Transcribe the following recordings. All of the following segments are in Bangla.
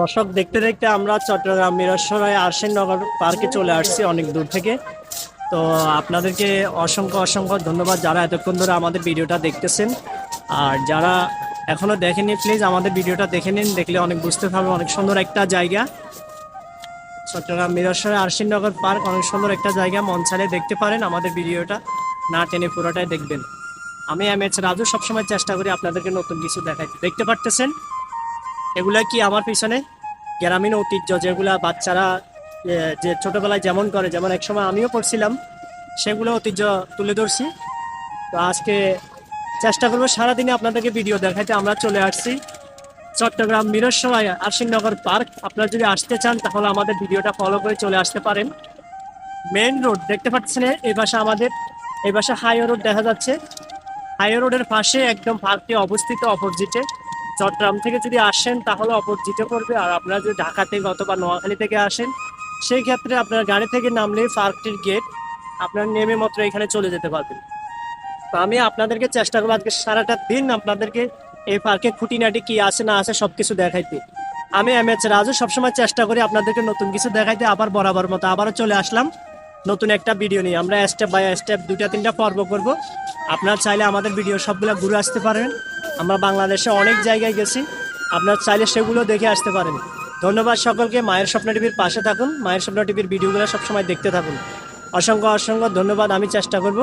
দর্শক দেখতে দেখতে আমরা চট্টগ্রাম মিরসরাই আরশেননগর পার্কে চলে আসছি অনেক দূর থেকে। তো আপনাদেরকে অসংখ্য অসংখ্য ধন্যবাদ যারা এতক্ষণ ধরে আমাদের ভিডিওটা দেখতেছেন। আর যারা এখনও দেখেনি প্লিজ আমাদের ভিডিওটা দেখে নিন, দেখলে অনেক বুঝতে পারবে অনেক সুন্দর একটা জায়গা। চট্টগ্রাম মিরসরাই আরশেননগর পার্ক অনেক সুন্দর একটা জায়গা, মন চাইলে দেখতে পারেন আমাদের ভিডিওটা। না টেনে পুরোটাই দেখবেন। আমি এম এইচ রাজু, সবসময় চেষ্টা করি আপনাদেরকে নতুন কিছু দেখাইতে। দেখতে পারতেছেন? এগুলা কি আমার পিছনে? গ্রামীণ ঐতিহ্য, যেগুলা বাচ্চারা যে ছোটবেলায় যেমন করে, যেমন একসময় আমিও করছিলাম সেগুলো ঐতিহ্য তুলে ধরছি। তো আজকে চেষ্টা করব সারাদিনে আপনাদেরকে ভিডিও দেখাইতে। আমরা চলে আসছি চট্টগ্রাম মিরসরাই আশিননগর পার্ক। আপনারা যদি আসতে চান, তাহলে আমাদের ভিডিওটা ফলো করে চলে আসতে পারেন। মেন রোড, দেখতে পাচ্ছেন এই পাশে আমাদের, এই পাশে হাইওয়ে রোড দেখা যাচ্ছে। হাইওয়ে রোডের পাশে একদম পার্কটি অবস্থিত, অপোজিটে। চট্টগ্রাম থেকে যদি আসেন, তাহলে অপোজিটে পড়বে। আর আপনারা যদি ঢাকা থেকে অথবা নোয়াখালী থেকে আসেন, সেই ক্ষেত্রে আপনার গাড়ি থেকে নামলে পার্কটির গেট আপনার নেমে মাত্র এখানে চলে যেতে পারবেন। তো আমি আপনাদেরকে চেষ্টা করব আজকে সারাটা দিন আপনাদেরকে এই পার্কে খুঁটিনাটি কি আছে, না আছে সবকিছু দেখাইতে। আমি এম এইচ রাজু, সবসময় চেষ্টা করি আপনাদেরকে নতুন কিছু দেখাইতে, আবার বরাবর মতো আবারও চলে আসলাম নতুন একটা ভিডিও নিয়ে। আমরা স্টেপ বাই স্টেপ দুটা তিনটা পর্ব করব। আপনারা চাইলে আমাদের ভিডিও সবগুলো ঘুরে আসতে পারেন। আমরা বাংলাদেশে অনেক জায়গায় গেছি। আপনার চাইলে সেগুলো দেখে আসতে পারেন। ধন্যবাদ সকলকে। মায়ের স্বপ্ন টিভির পাশে থাকুন। মায়ের স্বপ্ন টিভির ভিডিওগুলো সবসময় দেখতে থাকুন। অসংখ্য অসংখ্য ধন্যবাদ। আমি চেষ্টা করব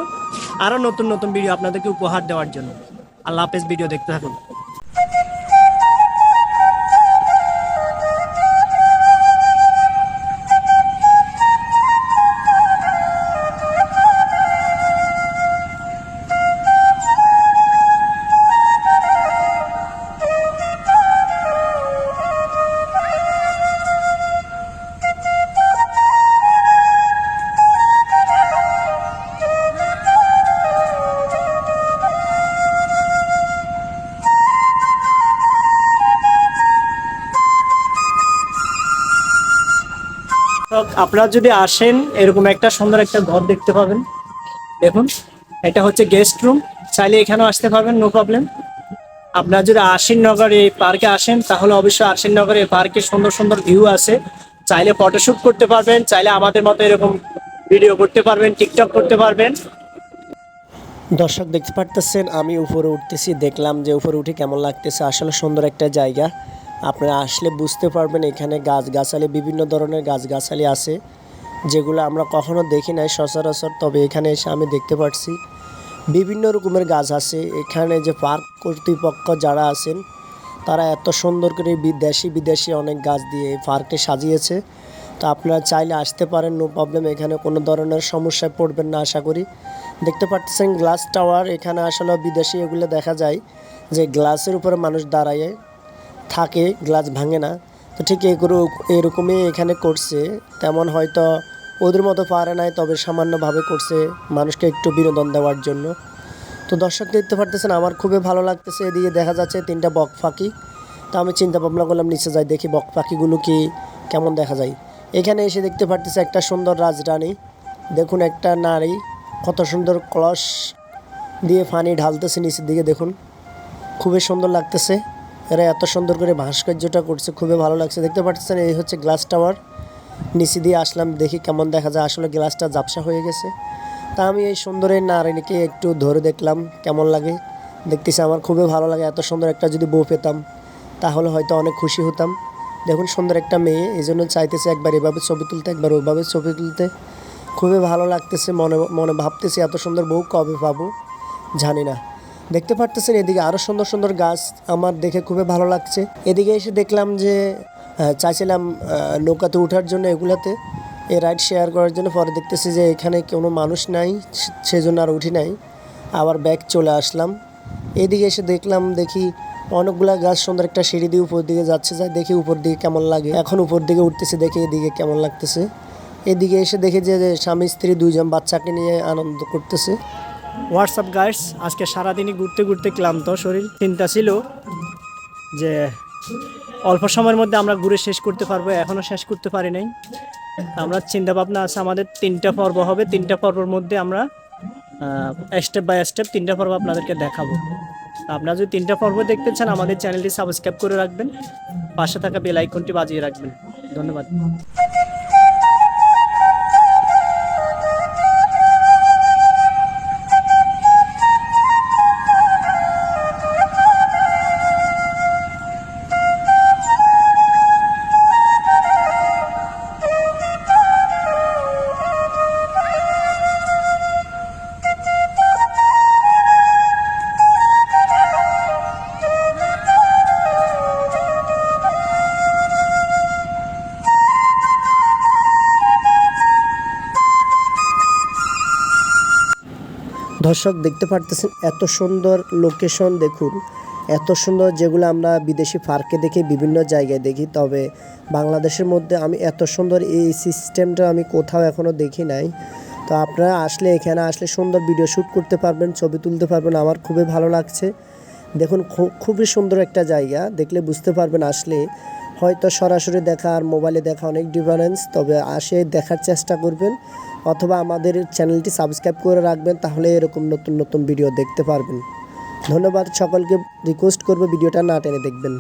আরও নতুন নতুন ভিডিও আপনাদেরকে উপহার দেওয়ার জন্য। আল্লাহ হাফেজ। ভিডিও দেখতে থাকুন। আপনারা যদি আসেন, এরকম একটা সুন্দর একটা ঘর দেখতে পাবেন। দেখুন, এটা হচ্ছে গেস্ট রুম চাইলে এখানেও আসতে পারবেন নো প্রবলেম আপনারা যদি আশিন নগর এই পার্কে আসেন, তাহলে অবশ্যই আশিন নগর এই পার্কে সুন্দর সুন্দর ভিউ আছে। চাইলে ফটোশুট করতে পারবেন, চাইলে আমাদের মতো এরকম ভিডিও করতে পারবেন টিকটক করতে পারবেন। দর্শক, দেখতে পারতেছেন, আমি উপরে উঠতেছি, দেখলাম যে উপরে উঠে কেমন লাগতেছে। আসলে সুন্দর একটা জায়গা। আপনারা আসলে বুঝতে পারবেন এখানে গাছগাছালি, বিভিন্ন ধরনের গাছগাছালি আছে, যেগুলো আমরা কখনো দেখি নাই সচরাচর, তবে এখানে এসে আমি দেখতে পাচ্ছি বিভিন্ন রকমের গাছ আছে, এখানে যে পার্ক কর্তৃপক্ষ যারা আছেন, তারা এত সুন্দর করে বিদেশি বিদেশি অনেক গাছ দিয়ে এই পার্কটি সাজিয়েছে। তো আপনারা চাইলে আসতে পারেন, নো প্রবলেম, এখানে কোনো ধরনের সমস্যায় পড়বেন না, আশা করি। দেখতে পাচ্ছেন গ্লাস টাওয়ার, এখানে আসলে বিদেশি এগুলো দেখা যায়, যে গ্লাসের উপরে মানুষ দাঁড়ায়। থাকে, গ্লাস ভাঙে না। তো ঠিক এরকমই এখানে করছে। তেমন হয়তো ওদের মতো পারে নাই, তবে সামান্যভাবে করছে মানুষকে একটু বিনোদন দেওয়ার জন্য। তো দর্শক দেখতে পারতেছেন, আমার খুবই ভালো লাগতেছে। এদিকে দেখা যাচ্ছে তিনটা বক পাখি তো আমি চিন্তা ভাবনা করলাম, নিচে যাই, দেখি বক পাখিগুলো কি, কেমন দেখা যায়। এখানে এসে দেখতে পারতেছে একটা সুন্দর রাজরানী। দেখুন একটা নারী, কত সুন্দর কলস দিয়ে পানি ঢালতেছে নিচের দিকে, দেখুন। খুবই সুন্দর লাগতেছে। এরা এত সুন্দর করে ভাস্কর্যটা করছে, খুবই ভালো লাগছে। দেখতে পাচ্ছেন, এই হচ্ছে গ্লাস টাওয়ার। নিচে দিয়ে আসলাম, দেখি কেমন দেখা যায়। আসলে গ্লাসটা ঝাপসা হয়ে গেছে। তা আমি এই সুন্দর এই একটু ধরে দেখলাম, কেমন লাগে। দেখতেছি আমার খুবই ভালো লাগে, এত সুন্দর একটা যদি বউ পেতাম, তাহলে হয়তো অনেক খুশি হতাম। দেখুন, সুন্দর একটা মেয়ে এই জন্য চাইতেছে একবার এভাবে ছবি তুলতে, একবার ওইভাবে ছবি তুলতে। খুবই ভালো লাগতেছে, মনে মনে ভাবতেছি এত সুন্দর বউ কবে পাবো, জানি না। দেখতে পারতেছেন, এদিকে আরও সুন্দর সুন্দর গাছ আমার দেখে খুবই ভালো লাগছে। এদিকে এসে দেখলাম যে চাইছিলাম নৌকাতে ওঠার জন্য এগুলাতে। এই রাইড শেয়ার করার জন্য পরে দেখতেছি যে এখানে কোনো মানুষ নাই সেজন্য আর উঠি নাই। আবার ব্যাগ চলে আসলাম। এদিকে এসে দেখলাম, দেখি অনেকগুলা গাছ সুন্দর একটা সিঁড়ি দিয়ে উপর দিকে যাচ্ছে যায় দেখি উপর দিকে কেমন লাগে। এখন উপর দিকে উঠতেছে, দেখি এদিকে কেমন লাগতেছে। এদিকে এসে দেখি যে স্বামী, স্ত্রী দুইজন বাচ্চাকে নিয়ে আনন্দ করতেছে। হোয়াটসঅ্যাপ গাইডস আজকে সারাদিনই ঘুরতে ঘুরতে ক্লান্ত শরীর। চিন্তা ছিল যে অল্প সময়ের মধ্যে আমরা ঘুরে শেষ করতে পারব এখনও শেষ করতে পারি নাই। আমরা চিন্তা ভাবনা আছে, আমাদের তিনটা পর্ব হবে। তিনটা পর্বের মধ্যে আমরা স্টেপ বাই স্টেপ তিনটা পর্ব আপনাদেরকে দেখাবো। আপনারা যদি তিনটা পর্ব দেখতে চান, আমাদের চ্যানেলটি সাবস্ক্রাইব করে রাখবেন। পাশে থাকা বেল আইকনটি বাজিয়ে রাখবেন। ধন্যবাদ। দর্শক দেখতে পারতেছেন এত সুন্দর লোকেশন দেখুন। এত সুন্দর যেগুলো আমরা বিদেশি পার্কে দেখি, বিভিন্ন জায়গায় দেখি। তবে বাংলাদেশের মধ্যে আমি এত সুন্দর এই সিস্টেমটা আমি কোথাও এখনও দেখি নাই। তো আপনারা আসলে এখানে আসলে সুন্দর ভিডিও শ্যুট করতে পারবেন, ছবি তুলতে পারবেন। আমার খুবই ভালো লাগছে। দেখুন খুবই সুন্দর একটা জায়গা। দেখলে বুঝতে পারবেন আসলে হয়তো সরাসরি দেখা আর মোবাইলে দেখা অনেক ডিফারেন্স তবে আসে দেখার চেষ্টা করবেন। অথবা আমাদের চ্যানেলটি সাবস্ক্রাইব করে রাখবেন, তাহলে এরকম নতুন নতুন ভিডিও দেখতে পারবেন। ধন্যবাদ সকলকে, রিকোয়েস্ট করব ভিডিওটা না টেনে দেখবেন।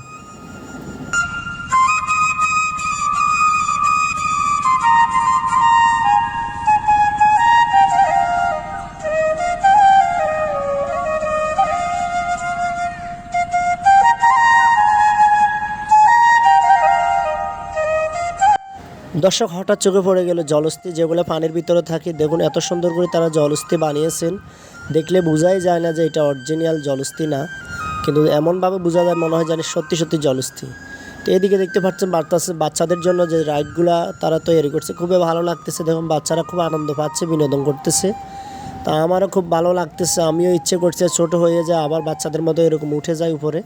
দর্শক হঠাৎ চোখে পড়ে গেল জলস্থি, যেগুলো পানির ভিতরে থাকে। দেখুন, এত সুন্দর করে তারা জলস্থি বানিয়েছেন। দেখলে বোঝাই যায় না যে এটা অরিজিনাল জলস্থি না, কিন্তু এমনভাবে বোঝা যায় মনে হয় জানি সত্যি সত্যি জলস্থি। তো এদিকে দেখতে পাচ্ছেন বাচ্চা, বাচ্চাদের জন্য যে রাইডগুলা তারা তৈরি করছে, খুবই ভালো লাগতেছে। দেখুন, বাচ্চারা খুব আনন্দ পাচ্ছে, বিনোদন করতেছে। তা আমারও খুব ভালো লাগতেছে, আমিও ইচ্ছে করছে ছোট হয়ে যায় আবার বাচ্চাদের মতো এরকম উঠে যায় উপরে।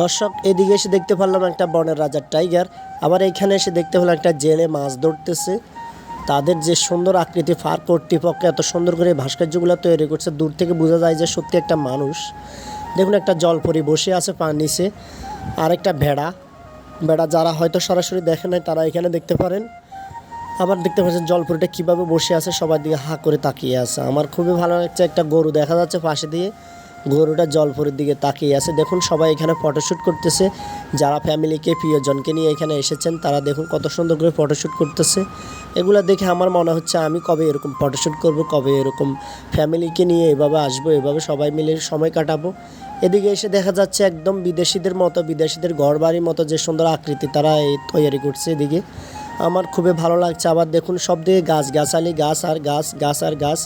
দর্শক, এদিকে এসে দেখতে পারলাম একটা বনের রাজার টাইগার। আবার এইখানে এসে দেখতে পেলাম একটা জেলে মাছ ধরতেছে। তাদের যে সুন্দর আকৃতি ফার কর্তৃপক্ষ এত সুন্দর করে ভাস্কর্যগুলো তৈরি করছে, দূর থেকে বোঝা যায় যে সত্যি একটা মানুষ। দেখুন একটা জলপরি বসে আছে পানির নিচে। আর একটা ভেড়া। ভেড়া যারা হয়তো সরাসরি দেখে নাই, তারা এখানে দেখতে পারেন। আবার দেখতে পাচ্ছেন জলপুরিটা কীভাবে বসে আছে, সবার দিকে হা করে তাকিয়ে আছে। আমার খুবই ভালো লাগছে একটা গরু দেখা যাচ্ছে পাশে দিয়ে। গরুটা জলপুরের দিকে তাকিয়ে আছে। দেখুন, সবাই এখানে ফটোশ্যুট করতেছে। যারা ফ্যামিলিকে প্রিয়জনকে নিয়ে এখানে এসেছেন, তারা দেখুন কত সুন্দর করে ফটোশ্যুট করতেছে। এগুলো দেখে আমার মনে হচ্ছে আমি কবে এরকম ফটোশ্যুট করব, কবে এরকম ফ্যামিলিকে নিয়ে এভাবে আসব, এভাবে সবাই মিলে সময় কাটাবো। এদিকে এসে দেখা যাচ্ছে একদম বিদেশিদের মতো, বিদেশিদের ঘর বাড়ির মতো যে সুন্দর আকৃতি তারা তৈরি করছে এদিকে। আমার খুবই ভালো লাগছে। আবার দেখুন সব দিকে গাছ, গাছালি, গাছ আর গাছ গাছ আর গাছ।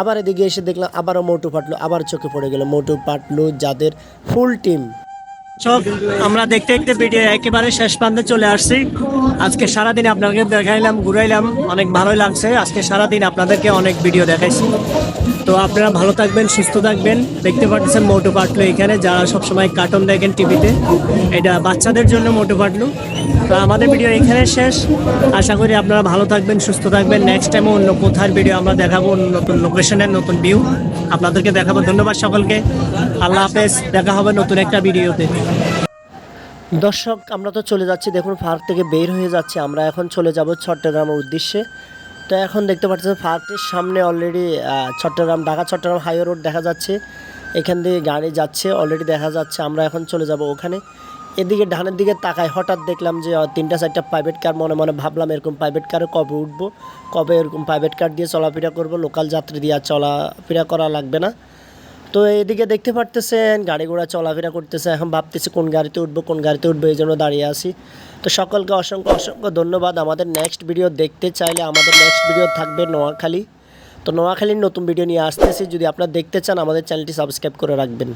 আবার এদিকে এসে দেখলাম আবারও মোটু পাটলু আবার চোখে পড়ে গেল। মোটু পাটলু যাদের ফুল টিম সব আমরা দেখতে দেখতে ভিডিও একেবারে শেষ প্রান্তে চলে আসছি। আজকে সারাদিন আপনাকে দেখাইলাম, ঘুরাইলাম, অনেক ভালোই লাগছে। আজকে সারাদিন আপনাদেরকে অনেক ভিডিও দেখাইছি। তো আপনারা ভালো থাকবেন, সুস্থ থাকবেন। দেখতে পাচ্ছেন মোটু পাটলু এখানে, যারা সবসময় কার্টুন দেখেন টিভিতে এটা বাচ্চাদের জন্য মোটু পাটলু তো আমাদের ভিডিও এখানে শেষ। আশা করি আপনারা ভালো থাকবেন, সুস্থ থাকবেন। নেক্সট টাইমও অন্য কোথার ভিডিও আমরা দেখাবো নতুন লোকেশনের নতুন ভিউ আপনাদেরকে দেখাবো। ধন্যবাদ সকলকে। আল্লাহ হাফেজ। দেখা হবে নতুন একটা ভিডিওতে দর্শক, আমরা তো চলে যাচ্ছি। দেখুন পার্ক থেকে বের হয়ে যাচ্ছি। আমরা এখন চলে যাব চট্টগ্রামের উদ্দেশ্যে। তো এখন দেখতে পাচ্ছেন পার্কটির সামনে already Chittagong, Dhaka Chittagong highway road দেখা যাচ্ছে। এখান দিয়ে গাড়ি যাচ্ছে অলরেডি দেখা যাচ্ছে। আমরা এখন চলে যাব ওখানে। এদিকে ডানের দিকে তাকায়, হঠাৎ দেখলাম যে তিনটা চারটা প্রাইভেট কার মনে মনে ভাবলাম এরকম প্রাইভেট কারে কবে উঠবো, কবে এরকম প্রাইভেট কার দিয়ে চলাফেরা করব লোকাল যাত্রী দিয়ে চলাফেরা করা লাগবে না। তো এদিকে দেখতে পারতেছেন, গাড়ি ঘোড়া চলাফেরা করতেছে, এখন ভাবতেছি কোন গাড়িতে উঠবো, কোন গাড়িতে উঠবো, এই জন্য দাঁড়িয়ে আছি। তো সকলকে অসংখ্য অসংখ্য ধন্যবাদ। আমাদের নেক্সট ভিডিও দেখতে চাইলে আমাদের নেক্সট ভিডিও থাকবে নোয়াখালী। তো নোয়াখালীর নতুন ভিডিও নিয়ে আসতেছি। যদি আপনারা দেখতে চান, আমাদের চ্যানেলটি সাবস্ক্রাইব করে রাখবেন।